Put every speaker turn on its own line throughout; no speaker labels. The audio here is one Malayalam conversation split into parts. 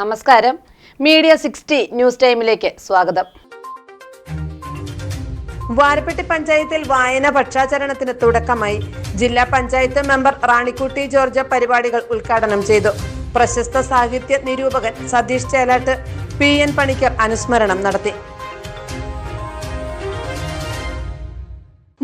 നമസ്കാരം. മീഡിയ സിക്സ്റ്റി ന്യൂസ് ടൈമിലേക്ക് സ്വാഗതം.
വാരപ്പെട്ടി പഞ്ചായത്തിൽ വായന പക്ഷാചരണത്തിന് തുടക്കമായി. ജില്ലാ പഞ്ചായത്ത് മെമ്പർ റാണിക്കുട്ടി ജോർജ് പരിപാടികൾ ഉദ്ഘാടനം ചെയ്തു. പ്രശസ്ത സാഹിത്യ നിരൂപകൻ സതീഷ് ചേലാട്ട് പി എൻ പണിക്കർ അനുസ്മരണം നടത്തി.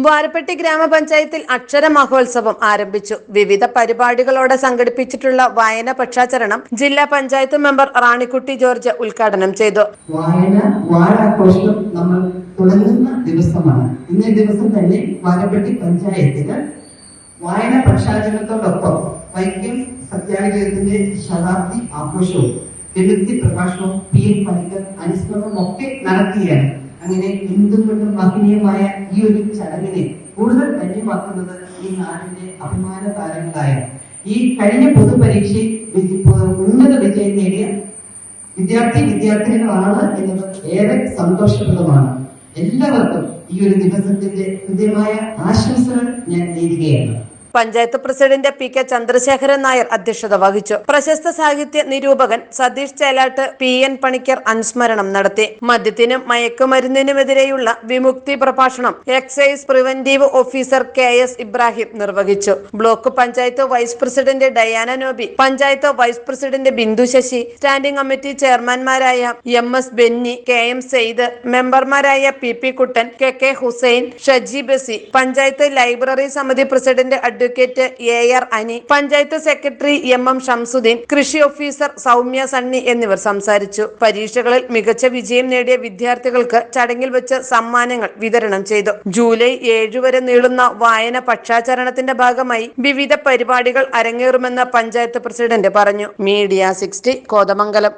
വാരപ്പെട്ടി ഗ്രാമപഞ്ചായത്തിൽ അക്ഷര മഹോത്സവം ആരംഭിച്ചു. വിവിധ പരിപാടികളോടെ സംഘടിപ്പിച്ചിട്ടുള്ള വായന പക്ഷാചരണം ജില്ലാ പഞ്ചായത്ത് മെമ്പർ റാണിക്കുട്ടി ജോർജ് ഉദ്ഘാടനം ചെയ്തു.
വായന വാരാഘോഷം നമ്മൾ തുടങ്ങുന്ന ദിവസമാണ്. ഇന്നേ ദിവസം തന്നെ വാരപ്പെട്ടി പഞ്ചായത്തിന് വായന പക്ഷാചരണത്തോടൊപ്പം വൈക്കം സത്യാഗ്രഹത്തിന്റെ ശതാബ്ദി ആഘോഷവും എഴുത്തി പ്രഭാഷണവും പി എൻ പണിക്കർ അനുസ്മരണവും ഒക്കെ നടത്തുകയാണ് അങ്ങനെ എന്തുകൊണ്ടും മഹനീയമായ ഈ ഒരു ചടങ്ങിനെ കൂടുതൽ ധന്യമാക്കുന്നത് ഈ നാടിന്റെ അഭിമാന താരങ്ങളായ ഈ കഴിഞ്ഞ പൊതുപരീക്ഷയിൽ ഉന്നത വിജയം നേടിയ വിദ്യാർത്ഥി വിദ്യാർത്ഥിനികളാണ് എന്നത് ഏറെ സന്തോഷപ്രദമാണ്. എല്ലാവർക്കും ഈ ഒരു ദിവസത്തിന്റെ ഹൃദ്യമായ ആശംസകൾ ഞാൻ നേരുകയാണ്.
Panchayat president P K Chandrasekharan Nair അധ്യക്ഷത വഹിച്ചു. പ്രശസ്ത സാഹിത്യ നിരൂപകൻ സതീഷ് ചേലാട്ട് പി എൻ പണിക്കർ അനുസ്മരണം നടത്തി. മദ്യത്തിനും മയക്കുമരുന്നിനുമെതിരെയുള്ള വിമുക്തി പ്രഭാഷണം excise preventive officer K S Ibrahim നിർവഹിച്ചു. Block panchayat vice president Diana Noby panchayat vice president Bindu Sasi standing committee ചെയർമാൻമാരായ M S Benny K M Sayed മെമ്പർമാരായ P P Kuttan K K Hussain Shaji Basi panchayat library സമിതി president advocate A R Ani panchayat secretary M M Shamsudheen കൃഷി ഓഫീസർ സൗമ്യ സണ്ണി എന്നിവർ സംസാരിച്ചു. പരീക്ഷകളിൽ മികച്ച വിജയം നേടിയ വിദ്യാർത്ഥികൾക്ക് ചടങ്ങിൽ വെച്ച് സമ്മാനങ്ങൾ വിതരണം ചെയ്തു. ജൂലൈ ഏഴ് വരെ നീളുന്ന വായന പക്ഷാചരണത്തിന്റെ ഭാഗമായി വിവിധ പരിപാടികൾ അരങ്ങേറുമെന്ന് പഞ്ചായത്ത് പ്രസിഡന്റ് പറഞ്ഞു. Media sixty Kothamangalam.